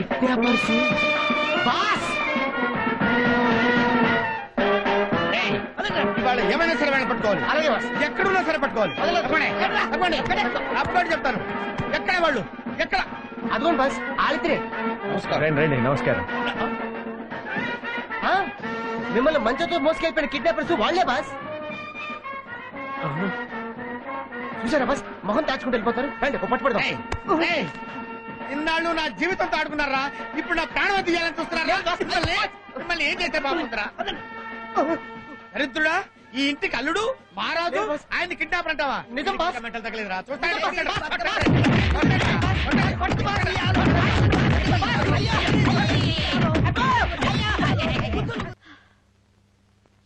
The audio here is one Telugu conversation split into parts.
ఎక్కడ పర్సు బాస్! ఏమైనా సరే వెంట పట్టుకోవాలి. అలాగే ఎక్కడున్నా సరే పట్టుకోవాలి. అప్పుడు చెప్తాను. ఎక్కడ వాళ్ళు? ఎక్కడ? అదిగోండి బస్. ఆలిత్రే నమస్కారం. రండి నమస్కారం. మిమ్మల్ని మంచంతో మోసుకెళ్ళిపోయిన కిడ్నాపర్స్ వాళ్ళే బాస్. చూసారా బస్? మొహం దాచుకుంటూ వెళ్ళిపోతారు. రండి పట్టుపడదాం ఇన్నాళ్ళు నా జీవితంతో ఆడుకున్నారా ఇప్పుడు నా ప్రాణం తీయాలని చూస్తున్నారా మిమ్మల్ని ఏం చేస్తే బాగుంటారా దరిద్రుడా ఈ ఇంటికి అల్లుడు మహారాజు బాస్. ఆయన కిడ్నాపర్ అంటావా నిజం మెంటల్.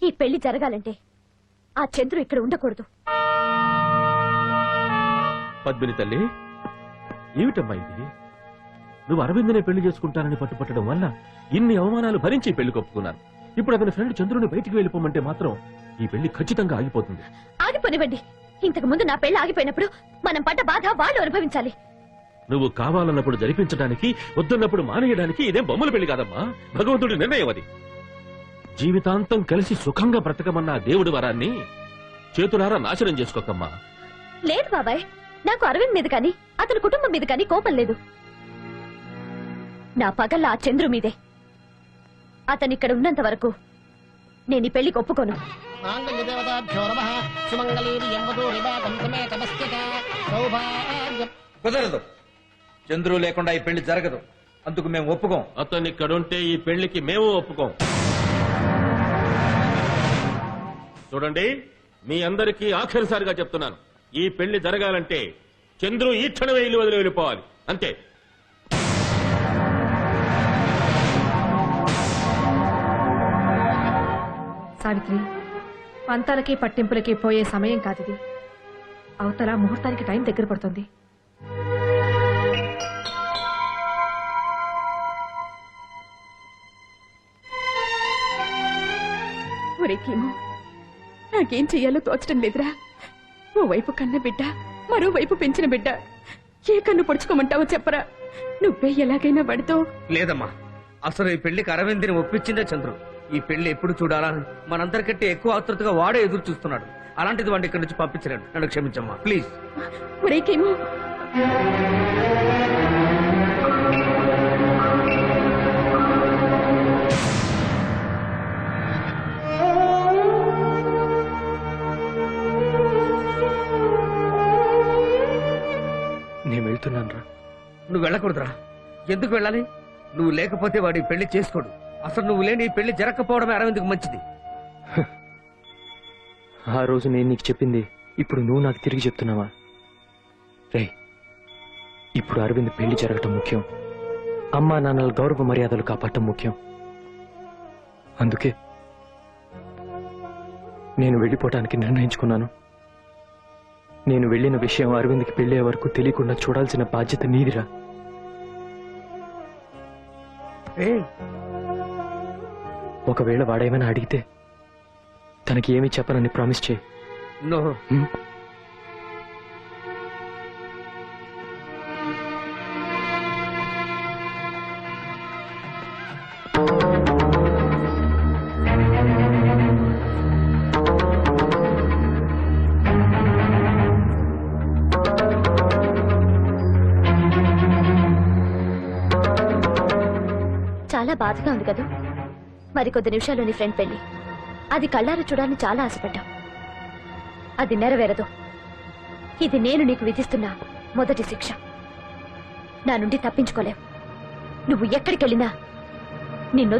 ఈ పెళ్ళి జరగాలంటే ఆ చంద్రు ఇక్కడ ఉండకూడదు పద్మిని తల్లి ఏమిటమ్మా ఇది నువ్వు అరవిందనే పెళ్ళి చేసుకుంటానని పట్టుపట్టడం వల్ల ఇన్ని అవమానాలు భరించి పెళ్ళి కొప్పుకున్నాను. ఇప్పుడు అతని ఫ్రెండ్ చంద్రుని బయటికి వెళ్ళిపోమంటే మాత్రం ఈ పెళ్ళి ఖచ్చితంగా ఆగిపోతుంది. ఆగిపోనివ్వండి ఇంతకు ముందు నా పెళ్ళి ఆగిపోయినప్పుడు మనం పడ్డ బాధ వాళ్ళు అనుభవించాలి. నువ్వు కావాలన్నప్పుడు జరిపించడానికి వద్దన్నప్పుడు మానేయడానికి ఇదేం బొమ్మల పెళ్ళి కాదమ్మా. భగవంతుడి నిర్ణయం అది. జీవితాంతం కలిసి సుఖంగా బ్రతకమన్న దేవుడి వరాన్ని చేతులారా నాశనం చేసుకోకమ్మా. లేదు బాబాయ్ నాకు అరవింద్ మీద కానీ అతని కుటుంబం మీద కానీ కోపం లేదు. నా పగల్ల ఆ చంద్రు మీదే. అతను ఇక్కడ ఉన్నంత వరకు నేను ఈ పెళ్ళికి ఒప్పుకోను. కుదరదు. చంద్రు లేకుండా ఈ పెళ్ళి జరగదు. అందుకు మేము ఒప్పుకోం. అతను ఇక్కడుంటే ఈ పెళ్ళికి మేము ఒప్పుకోం. చూడండి మీ అందరికీ ఆఖరిసారిగా చెప్తున్నాను. ఈ పెళ్ళి జరగాలంటే చంద్రు ఈ క్షణమే ఇల్లు వదిలి వెళ్ళిపోవాలి. అంతే. సావిత్రి పంతాలకి పట్టింపులకి పోయే సమయం కాదిది. అవతల ముహూర్తానికి టైం దగ్గర పడుతుంది. నాకేం చెయ్యాలో తోచడం లేదురా. ఓ వైపు కన్న బిడ్డ మరోవైపు పెంచిన బిడ్డ. ఏ కన్ను పొడుచుకోమంటావో చెప్పరా. నువ్వే ఎలాగైనా పడితో లేదమ్మా అసలు ఈ పెళ్ళికి అరవింద్ని ఒప్పించిందే చంద్రు. ఈ పెళ్ళి ఎప్పుడు చూడాలని మనందరికంటే ఎక్కువ ఆతృతగా వాడే ఎదురు చూస్తున్నాడు. అలాంటిది వాడిని ఇక్కడి నుంచి పంపించలేడు నన్ను క్షమించమ్మా. ప్లీజ్. నేను వెళ్తున్నాను రా నువ్వు వెళ్ళకూడదురా. ఎందుకు వెళ్ళాలి? నువ్వు లేకపోతే వాడి ఈ పెళ్ళి చేసుకోడు. అసలు నువ్వు లేని పెళ్ళి జరగకపోవడమే అరవింద్కు మంచిది. ఆ రోజు నేను నీకు చెప్పింది ఇప్పుడు నువ్వు నాకు తిరిగి చెప్తున్నావా? రేయ్ ఇప్పుడు అరవింద్ పెళ్ళి జరగటం ముఖ్యం. అమ్మా నాన్నల గౌరవ మర్యాదలు కాపాడటం ముఖ్యం. అందుకే నేను వెళ్ళిపోవటానికి నిర్ణయించుకున్నాను. నేను వెళ్ళిన విషయం అరవింద్కి పెళ్ళే వరకు తెలియకుండా చూడాల్సిన బాధ్యత నీదిరా. ఒకవేళ వాడేమైనా అడిగితే తనకి ఏమీ చెప్పనని ప్రామిస్ చేయి? చాలా బాధగా ఉంది కదా. మరి కొద్ది నిమిషాలు నీ ఫ్రెండ్ పెళ్ళి అది కళ్ళారా చూడాలని చాలా ఆశపడ్డావు. అది నెరవేరదు. ఇది నేను నీకు విధిస్తున్న మొదటి శిక్ష. నా నుండి తప్పించుకోలేవు. నువ్వు ఎక్కడికెళ్ళినా నిన్ను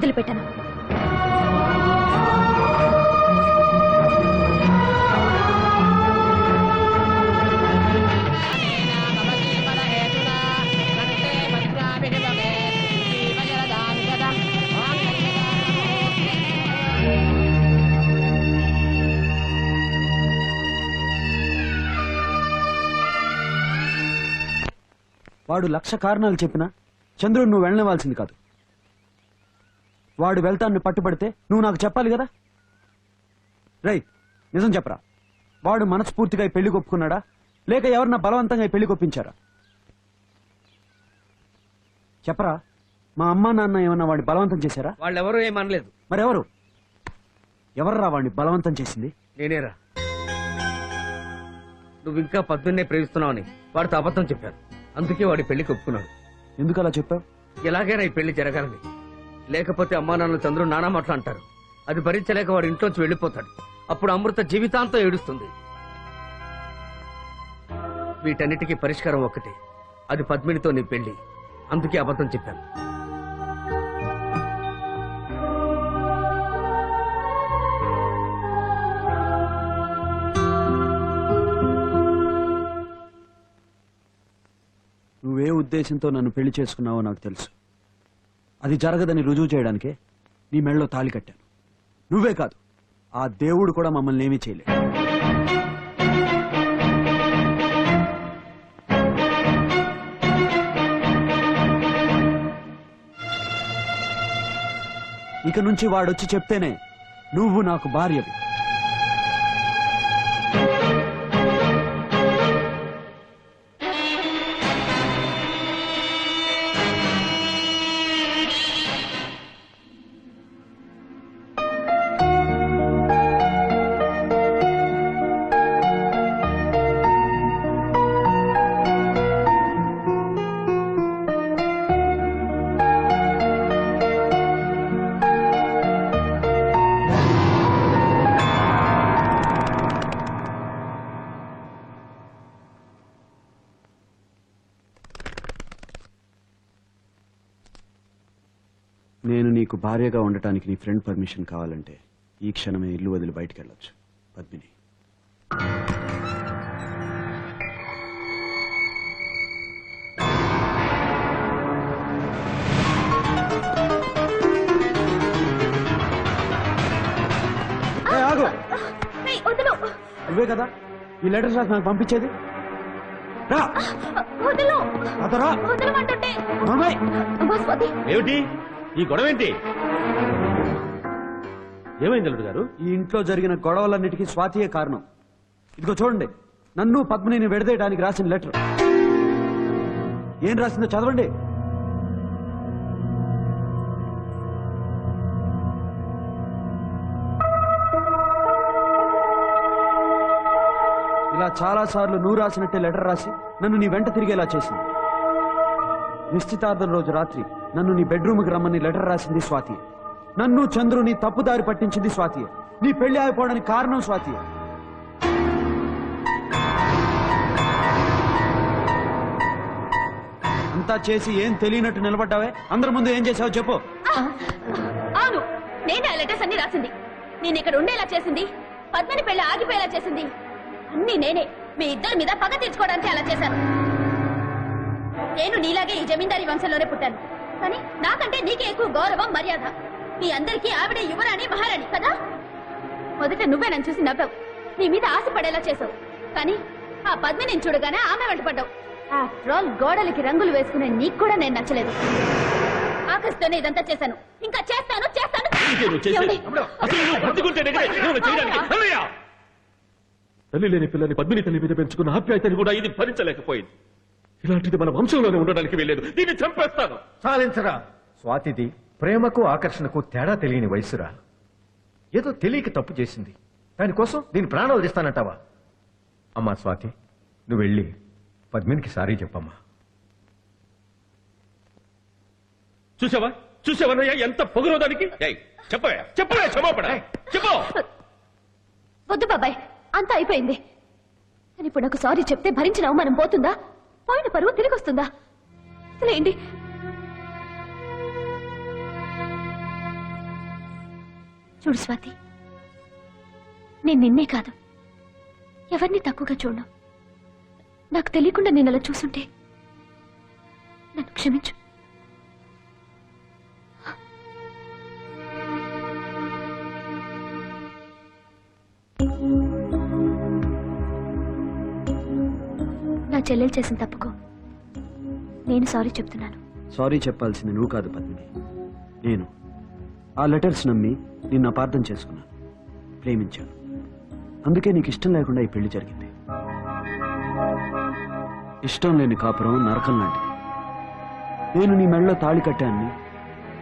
వాడు లక్ష కారణాలు చెప్పినా చంద్రుడు నువ్వు వెళ్ళనివ్వాల్సింది కాదు. వాడు వెళ్తాన్ని పట్టుబడితే నువ్వు నాకు చెప్పాలి కదా? రై నిజం చెప్పరా? వాడు మనస్ఫూర్తిగా పెళ్ళి ఒప్పుకున్నాడా లేక ఎవరన్నా బలవంతంగా పెళ్ళి కొప్పించారా? చెప్పరా మా అమ్మా నాన్న ఏమన్నా వాడిని బలవంతం చేశారా? వాళ్ళెవరూ ఏమనలేదు మరెవరు? ఎవర్రా వాడిని బలవంతం చేసింది? నేనేరా. నువ్వు ఇంకా పద్మినే ప్రేమిస్తున్నావని వాడితో అబద్ధం చెప్పాను. అందుకే వాడి పెళ్ళికి ఒప్పుకున్నాడు. ఎందుకు అలా చెప్పావు? ఎలాగైనా ఈ పెళ్ళి జరగాలని. లేకపోతే అమ్మా నాన్నలు చంద్రుడు నానా మాటలు అంటారు. అది భరించలేక వాడు ఇంట్లోంచి వెళ్ళిపోతాడు. అప్పుడు అమృత జీవితాంతం ఏడుస్తుంది. వీటన్నిటికీ పరిష్కారం ఒక్కటే. అది పద్మినితో నీ పెళ్ళి. అందుకే అబద్ధం చెప్పాను. ఉద్దేశంతో నన్ను పెళ్ళి చేసుకున్నావో నాకు తెలుసు. అది జరగదని రుజువు చేయడానికే నీ మెళ్ళలో తాళి కట్టాను. నువ్వే కాదు ఆ దేవుడు కూడా మమ్మల్ని ఏమీ చేయలేదు. ఇక నుంచి వాడొచ్చి చెప్తేనే నువ్వు నాకు భార్యవి. భార్యగా ఉండటానికి నీ ఫ్రెండ్ పర్మిషన్ కావాలంటే ఈ క్షణమే ఇల్లు వదిలి బయటికి వెళ్ళొచ్చు. పద్మిని. నువ్వే కదా? ఈ లెటర్స్ రాసి నాకు పంపించేది? రా. ఏమిటి? ఈ గొడవ ఏంటి ఏమైంది అల్లుడు గారు? ఈ ఇంట్లో జరిగిన గొడవలన్నిటికీ స్వాతియే కారణం. ఇదిగో చూడండి నన్ను పద్మిని విడదీయడానికి రాసిన లెటర్. ఏం రాసిందో చదవండి. ఇలా చాలా సార్లు నువ్వు రాసినట్టే లెటర్ రాసి నన్ను నీ వెంట తిరిగేలా చేసింది. నిశ్చితార్థం రోజు రాత్రి నన్ను నీ బెడ్రూమ్కి రమ్మని లెటర్ రాసింది స్వాతి. నన్ను చంద్రుని తప్పుదారి పట్టించింది స్వాతి. నీ పెళ్ళి ఆగిపోవడానికి కారణం స్వాతి. అంతా చేసి ఏం తెలియనట్టు నిలబడ్డావే? అందరి ముందు ఏం చేసావు చెప్పు. అవును నేనే ఆ లెటర్స్ అన్ని రాసింది. నేను ఇక్కడ ఉండేలా చేసింది. పద్మని పెళ్ళి ఆగిపోయేలా చేసింది. అన్ని నేనే మీ ఇద్దరి మీద పగ తీర్చుకోవడానికి అలా చేశాను. నేను నీలాగే ఈ జమీందారీ వంశంలోనే పుట్టాను. కానీ నాకంటే నీకే ఎక్కువ గౌరవం మర్యాద. మీ అందరికీ ఆవిడే యువరాణి మహారాణి కదా? మొదట నువ్వే నన్ను చూసి నవ్వావు. నీ మీద ఆశ పడేలా చేసావు కానీ ఆ పద్మిని చూడగానే ఆమె వెంటపడ్డావు ఆఫ్టర్ ఆల్ గోడలకి రంగులు వేసుకునే నీకు కూడా నేను నచ్చలేదు. ఆకలిస్తోనే ఇదంతా చేశాను. ఇంకా చేస్తాను చేస్తాను! తల్లి లేని పిల్లని పద్మిని తల్లి మీద పెంచుకున్న ఆప్యాయతని కూడా ఇది భరించలేకపోయింది. ఇలాంటిది మన వంశంలోనే ఉండడానికి వెళ్ళలేదు దీన్ని చంపేస్తాను. సాధించరా స్వాతిది ప్రేమకు ఆకర్షణకు తేడా తెలియని వయసురా. ఏదో తెలియక తప్పు చేసింది. దానికోసం దీని ప్రాణం వదిస్తానంటావా అమ్మా స్వాతి నువ్వు వెళ్ళి పద్మినికి సారీ చెప్పమ్మా. చూసావా? చూసావన్నయ్య ఎంత పొగరో దానికి? ఏయ్, చెప్పవే. చెప్పవే క్షమాపణ. చెప్పు. వద్దు బాబాయ్ అంతా అయిపోయింది. కానీ ఇప్పుడు నాకు సారీ చెప్తే భరించిన అవమానం పోతుందా? పోయిన పరువు తిరిగి వస్తుందా వదిలేయండి చూడు స్వాతి నేను నిన్నే కాదు ఎవరిని తక్కువగా చూడను. నాకు తెలియకుండా నేను అలా చూసుంటే నన్ను క్షమించు. చెల్లెలు చేసిన తప్పుకో నేను సారీ చెప్తున్నాను. సారీ చెప్పాల్సింది నువ్వు కాదు పద్మిని. నేను. ఆ లెటర్స్ నమ్మి నిన్ను అపార్థం చేసుకున్నాను. ప్రేమించాను. అందుకే నీకు ఇష్టం లేకుండా ఈ పెళ్ళి జరిగింది. ఇష్టం లేని కాపురం నరకం లాంటిది. నేను నీ మెడలో తాళి కట్టాన్ని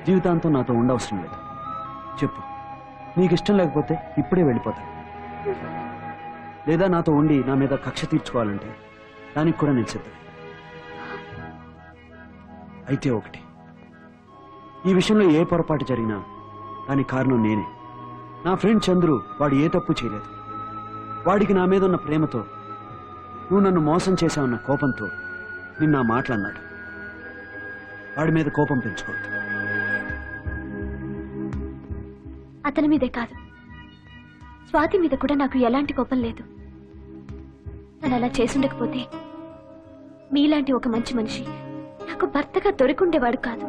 జీవితాంతం నాతో ఉండవసరం లేదు. చెప్పు. నీకు ఇష్టం లేకపోతే ఇప్పుడే వెళ్ళిపోతాను. లేదా నాతో ఉండి నా మీద కక్ష తీర్చుకోవాలంటే దానికి కూడా నేను సిద్ధమే అయితే ఒకటి. ఈ విషయంలో ఏ పొరపాటు జరిగినా దానికి కారణం నేనే. నా ఫ్రెండ్ చంద్రు వాడు ఏ తప్పు చేయలేదు. వాడికి నా మీద ఉన్న ప్రేమతో నువ్వు నన్ను మోసం చేశావన్న కోపంతో నిన్న ఆ మాటలన్నాడు. వాడి మీద కోపం పెంచుకోవద్దు. అతని మీదే కాదు. స్వాతి మీద కూడా నాకు ఎలాంటి కోపం లేదు. తను అలా చేసుండకపోతే మీలాంటి ఒక మంచి మనిషి నాకు భర్తగా దొరికుండేవాడు కాదు.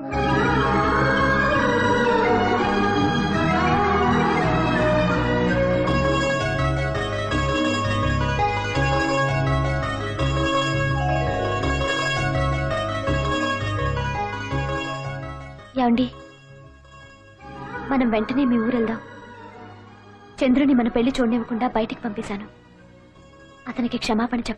ఏమండి? మనం వెంటనే మీ ఊరెళ్దాం. చంద్రుని మన పెళ్ళి చూడనివ్వకుండా బయటికి పంపేశాను. అతనికి క్షమాపణ చెప్ప.